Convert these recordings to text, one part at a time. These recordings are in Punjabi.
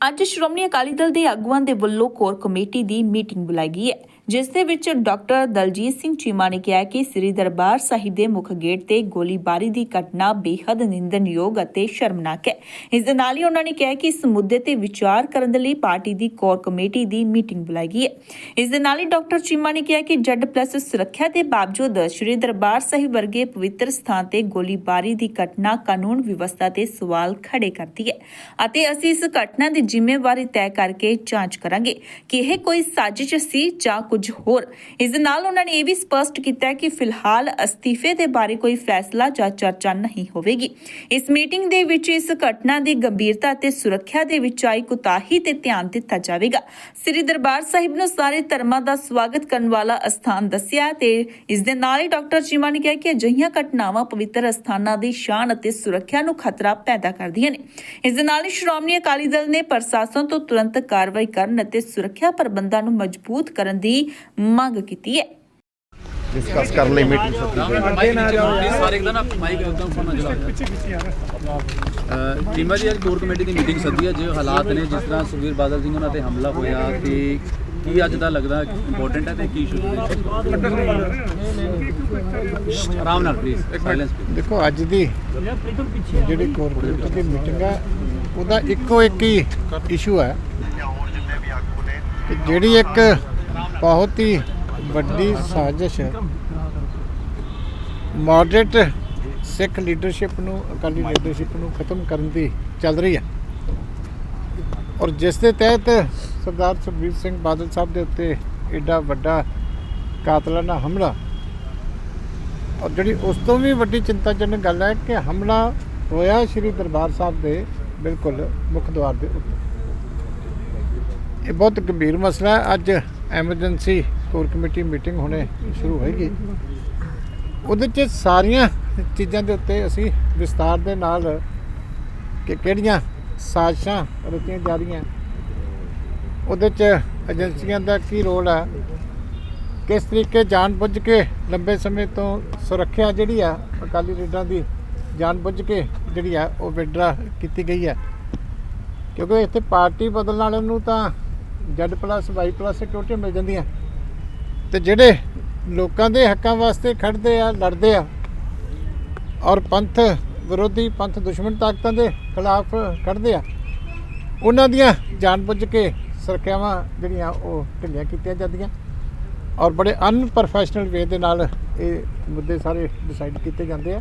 ਅੱਜ ਸ਼੍ਰੋਮਣੀ ਅਕਾਲੀ ਦਲ ਦੇ ਆਗੂਆਂ ਦੇ ਵੱਲੋਂ ਕੋਰ ਕਮੇਟੀ ਦੀ ਮੀਟਿੰਗ ਬੁਲਾਈ ਗਈ ਹੈ। ਜਿਸ ਦੇ ਵਿੱਚ ਡਾਕਟਰ ਦਲਜੀਤ ਸਿੰਘ ਚੀਮਾ ਨੇ ਕਿਹਾ ਕਿ ਸ੍ਰੀ ਦਰਬਾਰ ਸਾਹਿਬ ਦੇ ਮੁੱਖ ਗੇਟ ਤੇ ਗੋਲੀਬਾਰੀ ਦੀ ਘਟਨਾ ਬੇहद ਨਿੰਦਨਯੋਗ ਅਤੇ ਸ਼ਰਮਨਾਕ ਹੈ। ਇਸ ਦੇ ਨਾਲ ਹੀ ਉਹਨਾਂ ਨੇ ਕਿਹਾ ਕਿ ਇਸ ਮੁੱਦੇ ਤੇ ਵਿਚਾਰ ਕਰਨ ਦੇ ਲਈ ਪਾਰਟੀ ਦੀ ਕੋਰ ਕਮੇਟੀ ਦੀ ਮੀਟਿੰਗ ਬੁਲਾਈ ਗਈ ਹੈ। ਇਸ ਦੇ ਨਾਲ ਹੀ ਡਾਕਟਰ ਚੀਮਾ ਨੇ ਕਿਹਾ ਕਿ ਜੱਡ ਪਲੱਸ ਸੁਰੱਖਿਆ ਦੇ ਬਾਵਜੂਦ ਸ੍ਰੀ ਦਰਬਾਰ ਸਾਹਿਬ ਵਰਗੇ ਪਵਿੱਤਰ ਸਥਾਨ ਤੇ ਗੋਲੀਬਾਰੀ ਦੀ ਘਟਨਾ ਕਾਨੂੰਨ ਵਿਵਸਥਾ ਤੇ ਸਵਾਲ ਖੜੇ ਕਰਦੀ ਹੈ ਅਤੇ ਅਸੀਂ ਇਸ ਘਟਨਾ ਦੀ ਜ਼ਿੰਮੇਵਾਰੀ ਤੈਅ ਕਰਕੇ ਜਾਂਚ ਕਰਾਂਗੇ ਕਿ ਇਹ ਕੋਈ ਸਾਜ਼ਿਸ਼ ਸੀ ਜਾਂ ਕੁਝ ਹੋਰ। ਇਸ ਦੇ ਨਾਲ ਉਹਨਾਂ ਨੇ ਇਹ ਵੀ ਸਪਸ਼ਟ ਕੀਤਾ ਕਿ ਫਿਲਹਾਲ ਅਸਤੀਫੇ ਦੇ ਬਾਰੇ ਕੋਈ ਫੈਸਲਾ ਜਾਂ ਚਰਚਾ ਨਹੀਂ ਹੋਵੇਗੀ। ਇਸ ਮੀਟਿੰਗ ਦੇ ਵਿੱਚ ਇਸ ਘਟਨਾ ਦੀ ਗੰਭੀਰਤਾ ਅਤੇ ਸੁਰੱਖਿਆ ਦੇ ਵਿੱਚ ਆਈ ਕੁਤਾਹੀ ਤੇ ਧਿਆਨ ਦਿੱਤਾ ਜਾਵੇਗਾ। ਸ੍ਰੀ ਦਰਬਾਰ ਸਾਹਿਬ ਨੂੰ ਸਾਰੇ ਧਰਮਾਂ ਦਾ ਸਵਾਗਤ ਕਰਨ ਵਾਲਾ ਅਸਥਾਨ ਦੱਸਿਆ ਤੇ ਇਸ ਦੇ ਨਾਲ ਹੀ ਡਾਕਟਰ ਚੀਮਾ ਨੇ ਕਿਹਾ ਕਿ ਅਜਿਹੀਆਂ ਘਟਨਾਵਾਂ ਪਵਿੱਤਰ ਅਸਥਾਨਾਂ ਦੀ ਸ਼ਾਨ ਅਤੇ ਸੁਰੱਖਿਆ ਨੂੰ ਖਤਰਾ ਪੈਦਾ ਕਰਦੀਆਂ ਨੇ। ਇਸ ਦੇ ਨਾਲ ਹੀ ਸ਼੍ਰੋਮਣੀ ਅਕਾਲੀ ਦਲ ਨੇ ਪ੍ਰਸ਼ਾਸਨ ਤੋਂ ਤੁਰੰਤ ਕਾਰਵਾਈ ਕਰਨ ਅਤੇ ਸੁਰੱਖਿਆ ਪ੍ਰਬੰਧਾਂ ਨੂੰ ਮਜ਼ਬੂਤ ਕਰਨ ਦੀ ਮੰਗ ਕੀਤੀ ਹੈ। ਡਿਸਕਸ ਕਰਨ ਲਈ ਮੀਟਿੰਗ ਸੱਦੀ ਗਈ ਮਾਈਕ ਨੀਚੇ ਪਲੀਜ਼ ਸਾਰੇ ਨਾ ਮਾਈਕ ਇੱਕਦਮ ਫੋਨ ਨਾ ਚਲਾਓ ਟੀਮਾ ਜੀ ਅੱਜ ਕੋਰ ਕਮੇਟੀ ਦੀ ਮੀਟਿੰਗ ਸੱਦੀ ਹੈ। ਜੋ ਹਾਲਾਤ ਨੇ ਜਿਸ ਤਰ੍ਹਾਂ ਸੁਖਵੀਰ ਬਾਦਲ ਸਿੰਘ ਉਹਨਾਂ ਤੇ ਹਮਲਾ ਹੋਇਆ ਕਿ ਕੀ ਅੱਜ ਦਾ ਲੱਗਦਾ ਇੰਪੋਰਟੈਂਟ ਹੈ ਤੇ ਕੀ ਇਸ਼ੂ ਆਰਾਮ ਨਾਲ ਪਲੀਜ਼ ਸਾਇਲੈਂਸ ਪਲੀਜ਼ ਦੇਖੋ ਅੱਜ ਦੀ ਜਿਹੜੀ ਕੋਰਪੋਰੇਟ ਦੀ ਮੀਟਿੰਗ ਹੈ ਉਹਦਾ ਇੱਕੋ ਇੱਕ ਹੀ ਇਸ਼ੂ ਹੈ। ਕਿ ਜਿਹੜੀ ਇੱਕ ਬਹੁਤ ਹੀ ਵੱਡੀ ਸਾਜ਼ਿਸ਼ ਮਾਡਰੇਟ ਸਿੱਖ ਲੀਡਰਸ਼ਿਪ ਨੂੰ, ਅਕਾਲੀ ਲੀਡਰਸ਼ਿਪ ਨੂੰ ਖਤਮ ਕਰਨ ਦੀ ਚੱਲ ਰਹੀ ਹੈ। ਔਰ ਜਿਸ ਦੇ ਤਹਿਤ ਸਰਦਾਰ ਸੁਖਬੀਰ ਸਿੰਘ ਬਾਦਲ ਸਾਹਿਬ ਦੇ ਉੱਤੇ ਐਡਾ ਵੱਡਾ ਕਾਤਲਾਨਾ ਹਮਲਾ, ਔਰ ਜਿਹੜੀ ਉਸ ਤੋਂ ਵੀ ਵੱਡੀ ਚਿੰਤਾਜਨਕ ਗੱਲ ਹੈ ਕਿ ਹਮਲਾ ਹੋਇਆ ਸ਼੍ਰੀ ਦਰਬਾਰ ਸਾਹਿਬ ਦੇ ਬਿਲਕੁਲ ਮੁੱਖ ਦੁਆਰ ਦੇ ਉੱਤੇ। ਇਹ ਬਹੁਤ ਗੰਭੀਰ ਮਸਲਾ ਹੈ। ਅੱਜ ਐਮਰਜੈਂਸੀ ਕੋਰ ਕਮੇਟੀ ਮੀਟਿੰਗ ਹੋਣੇ ਸ਼ੁਰੂ ਹੋਏਗੀ। ਉਹਦੇ 'ਚ ਸਾਰੀਆਂ ਚੀਜ਼ਾਂ ਦੇ ਉੱਤੇ ਅਸੀਂ ਵਿਸਤਾਰ ਦੇ ਨਾਲ ਕਿ ਕਿਹੜੀਆਂ ਸਾਜ਼ਿਸ਼ਾਂ ਰਚੀਆਂ ਜਾ ਰਹੀਆਂ। ਉਹਦੇ 'ਚ ਏਜੰਸੀਆਂ ਦਾ ਕੀ ਰੋਲ ਹੈ ਕਿਸ ਤਰੀਕੇ ਜਾਣਬੁੱਝ ਕੇ ਲੰਬੇ ਸਮੇਂ ਤੋਂ ਸੁਰੱਖਿਆ ਜਿਹੜੀ ਆ, ਅਕਾਲੀ ਲੀਡਰਾਂ ਦੀ ਜਾਣਬੁੱਝ ਕੇ ਜਿਹੜੀ ਆ, ਉਹ ਵਿਡਰਾ ਕੀਤੀ ਗਈ ਹੈ ਕਿਉਂਕਿ ਇੱਥੇ ਪਾਰਟੀ ਬਦਲਣ ਵਾਲਿਆਂ ਨੂੰ ਤਾਂ Z plus Y plus security ਮਿਲ ਜਾਂਦੀਆਂ। ਤੇ ਜਿਹੜੇ ਲੋਕਾਂ ਦੇ ਹੱਕਾਂ ਵਾਸਤੇ ਖੜਦੇ ਆ, ਲੜਦੇ ਆ, ਔਰ ਪੰਥ ਵਿਰੋਧੀ, ਪੰਥ ਦੁਸ਼ਮਣ ਤਾਕਤਾਂ ਦੇ ਖਿਲਾਫ ਖੜਦੇ ਆ, ਉਹਨਾਂ ਦੀਆਂ ਜਾਣਬੁੱਝ ਕੇ ਸੁਰੱਖਿਆਵਾਂ ਜਿਹੜੀਆਂ ਉਹ ਢਿੱਲੀਆਂ ਕੀਤੀਆਂ ਜਾਂਦੀਆਂ, ਔਰ ਬੜੇ ਅਨਪ੍ਰੋਫੈਸ਼ਨਲ ਵੇ ਦੇ ਨਾਲ ਇਹ ਮੁੱਦੇ ਸਾਰੇ ਡਿਸਾਈਡ ਕੀਤੇ ਜਾਂਦੇ ਆ।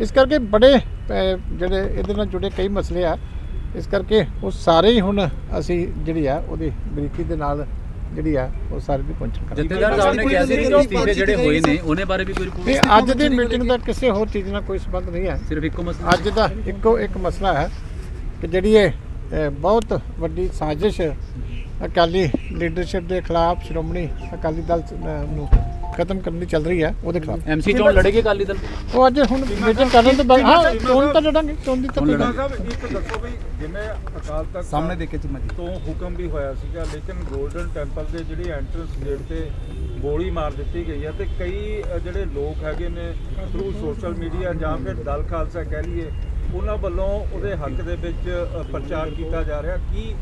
ਇਸ ਕਰਕੇ ਬੜੇ ਜਿਹੜੇ ਇਹਦੇ ਨਾਲ ਜੁੜੇ ਕਈ ਮਸਲੇ ਆ ਇਸ ਕਰਕੇ ਉਹ ਸਾਰੇ ਹੀ ਹੁਣ ਅਸੀਂ ਜਿਹੜੀ ਆ ਉਹਦੀ ਬਰੀਕੀ ਦੇ ਨਾਲ ਜਿਹੜੀ ਆ ਉਹ ਸਾਰੇ ਦੀ ਪਹੁੰਚਣ ਕਰਾਂਗੇ। ਜਥੇਦਾਰ ਸਾਹਿਬ ਨੇ ਕਿਹਾ ਸੀ ਕਿ ਇਸਤੀਫੇ ਜਿਹੜੇ ਹੋਏ ਨੇ ਉਹਨੇ ਬਾਰੇ ਵੀ ਕੋਈ ਨਹੀਂ ਰਿਪੋਰਟ ਅੱਜ ਦੀ ਮੀਟਿੰਗ ਦਾ ਕਿਸੇ ਹੋਰ ਚੀਜ਼ ਨਾਲ ਕੋਈ ਸੰਬੰਧ ਨਹੀਂ ਹੈ। ਸਿਰਫ ਇੱਕੋ ਮਸਲਾ ਅੱਜ ਦਾ ਇੱਕੋ ਇੱਕ ਮਸਲਾ ਹੈ ਕਿ ਜਿਹੜੀ ਇਹ ਬਹੁਤ ਵੱਡੀ ਸਾਜ਼ਿਸ਼ ਅਕਾਲੀ ਲੀਡਰਸ਼ਿਪ ਦੇ ਖਿਲਾਫ ਸ਼੍ਰੋਮਣੀ ਅਕਾਲੀ ਦਲ ਨੂੰ ਖਤਮ ਕਰਨ ਦੀ ਚੱਲ ਰਹੀ ਹੈ ਉਹਦੇ ਖਿਲਾਫ। ਐਮਸੀ ਚੋਣ ਲੜੇਗੇ ਅਕਾਲੀ ਦਲ? ਉਹ ਅੱਜ ਹੁਣ ਮੀਟਿੰਗ ਕਰਨ ਤੋਂ ਬਾਅਦ ਹਾਂ ਚੋਣ ਤਾਂ ਲੜਾਂਗੇ ਚੋਣ ਦੀ ਤਾਂ ਸਾਹਿਬ ਇੱਕ ਦੱਸੋ ਵੀ ਜਿਵੇਂ ਅਕਾਲ ਤਖਤ ਸਾਹਮਣੇ ਦੇਖੇ ਚੀਮਾ ਜੀ ਤੋਂ ਹੁਕਮ ਵੀ ਹੋਇਆ ਸੀਗਾ ਲੇਕਿਨ 골ਡਨ ਟੈਂਪਲ ਦੇ ਜਿਹੜੀ ਐਂਟਰੈਂਸ ਗੇਟ ਤੇ ਗੋਲੀ ਮਾਰ ਦਿੱਤੀ ਗਈ ਹੈ ਤੇ ਕਈ ਜਿਹੜੇ ਲੋਕ ਹੈਗੇ ਨੇ ਥਰੂ ਸੋਸ਼ਲ ਮੀਡੀਆ ਜਾਂ ਫਿਰ ਦਲ ਖਾਲਸਾ ਕਹਿ ਲਈਏ ਉਹਨਾਂ ਵੱਲੋਂ ਉਹਦੇ ਹੱਕ ਦੇ ਵਿੱਚ ਪ੍ਰਚਾਰ ਕੀਤਾ ਜਾ ਰਿਹਾ ਕੀ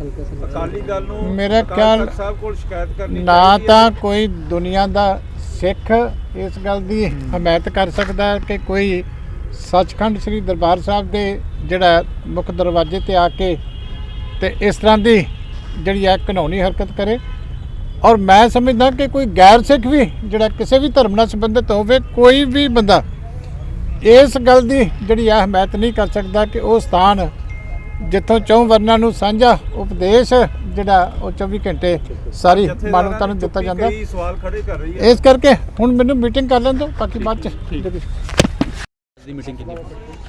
ਅਕਾਲੀ ਦਲ ਨੂੰ ਮੇਰਾ ਖਿਆਲ- ਸਾਹਿਬ ਕੋਲ ਸ਼ਿਕਾਇਤ ਕਰਨੀ ਨਾ? ਤਾਂ ਕੋਈ ਦੁਨੀਆ ਦਾ ਸਿੱਖ ਇਸ ਗੱਲ ਦੀ ਹਮਾਇਤ ਕਰ ਸਕਦਾ ਕਿ ਕੋਈ ਸੱਚਖੰਡ ਸ੍ਰੀ ਦਰਬਾਰ ਸਾਹਿਬ ਦੇ ਜਿਹੜਾ ਮੁੱਖ ਦਰਵਾਜ਼ੇ ਤੇ ਆ ਕੇ ਤੇ ਇਸ ਤਰ੍ਹਾਂ ਦੀ ਜਿਹੜੀ ਹੈ ਘਿਨੌਣੀ ਹਰਕਤ ਕਰੇ। ਔਰ ਮੈਂ ਸਮਝਦਾ ਕਿ ਕੋਈ ਗੈਰ ਸਿੱਖ ਵੀ ਜਿਹੜਾ ਕਿਸੇ ਵੀ ਧਰਮ ਨਾਲ ਸੰਬੰਧਿਤ ਹੋਵੇ ਕੋਈ ਵੀ ਬੰਦਾ ਇਸ ਗੱਲ ਦੀ ਜਿਹੜੀ ਹੈ ਹਮਾਇਤ ਨਹੀਂ ਕਰ ਸਕਦਾ ਕਿ ਉਹ ਸਥਾਨ ਜਿੱਥੋਂ ਚੌਂ ਵਰਨਾਂ ਨੂੰ ਸਾਂਝਾ ਉਪਦੇਸ਼ ਜਿਹੜਾ ਉਹ 24 ਘੰਟੇ ਸਾਰੀ ਮਾਨਵਤਾ ਨੂੰ ਦਿੱਤਾ ਜਾਂਦਾ। ਇਸ ਕਰਕੇ ਹੁਣ ਮੈਨੂੰ ਮੀਟਿੰਗ ਕਰ ਲੈਣ ਦਿਓ ਬਾਕੀ ਬਾਅਦ ਚ ਦੀ ਮੀਟਿੰਗ ਕਿੰਨੀ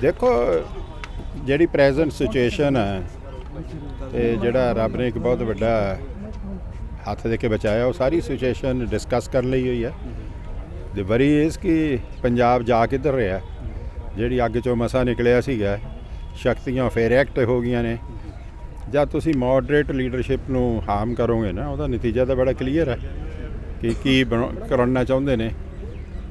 ਦੇਖੋ, ਜਿਹੜੀ ਪ੍ਰੈਜ਼ੈਂਟ ਸਿਚੁਏਸ਼ਨ ਹੈ, ਤੇ ਜਿਹੜਾ ਰੱਬ ਨੇ ਇੱਕ ਬਹੁਤ ਵੱਡਾ ਹੱਥ ਦੇ ਕੇ ਬਚਾਇਆ, ਉਹ ਸਾਰੀ ਸਿਚੁਏਸ਼ਨ ਡਿਸਕਸ ਕਰਨ ਲਈ ਹੋਈ ਹੈ। ਦੀ ਵਰੀ ਇਸ ਕਿ ਪੰਜਾਬ ਜਾ ਕਿੱਧਰ ਰਿਹਾ ਜਿਹੜੀ ਅੱਗ ਚੋਂ ਮਸਾ ਨਿਕਲਿਆ ਸੀਗਾ, ਸ਼ਕਤੀਆਂ ਫੇਰ ਐਕਟ ਹੋ ਗਈਆਂ ਨੇ। ਜਦ ਤੁਸੀਂ ਮੋਡਰੇਟ ਲੀਡਰਸ਼ਿਪ ਨੂੰ ਹਾਰਮ ਕਰੋਗੇ ਨਾ, ਉਹਦਾ ਨਤੀਜਾ ਤਾਂ ਬੜਾ ਕਲੀਅਰ ਹੈ ਕਿ ਕੀ ਬਣਾ- ਕਰਨਾ ਚਾਹੁੰਦੇ ਨੇ।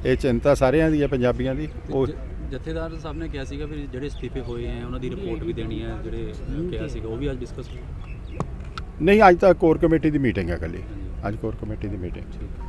ਇਹ ਚਿੰਤਾ ਸਾਰਿਆਂ ਦੀ ਹੈ, ਪੰਜਾਬੀਆਂ ਦੀ। ਉਹ ਜਥੇਦਾਰ ਸਾਹਿਬ ਨੇ ਕਿਹਾ ਸੀਗਾ ਫਿਰ ਜਿਹੜੇ ਇਸਤੀਫੇ ਹੋਏ ਹੈ ਉਹਨਾਂ ਦੀ ਰਿਪੋਰਟ ਵੀ ਦੇਣੀ ਹੈ ਜਿਹੜੇ ਕਿਹਾ ਸੀਗਾ ਉਹ ਵੀ ਅੱਜ ਡਿਸਕਸ ਨਹੀਂ ਅੱਜ ਤਾਂ ਕੋਰ ਕਮੇਟੀ ਦੀ ਮੀਟਿੰਗ ਹੈ ਕੱਲੀ ਅੱਜ ਕੋਰ ਕਮੇਟੀ ਦੀ ਮੀਟਿੰਗ ਠੀਕ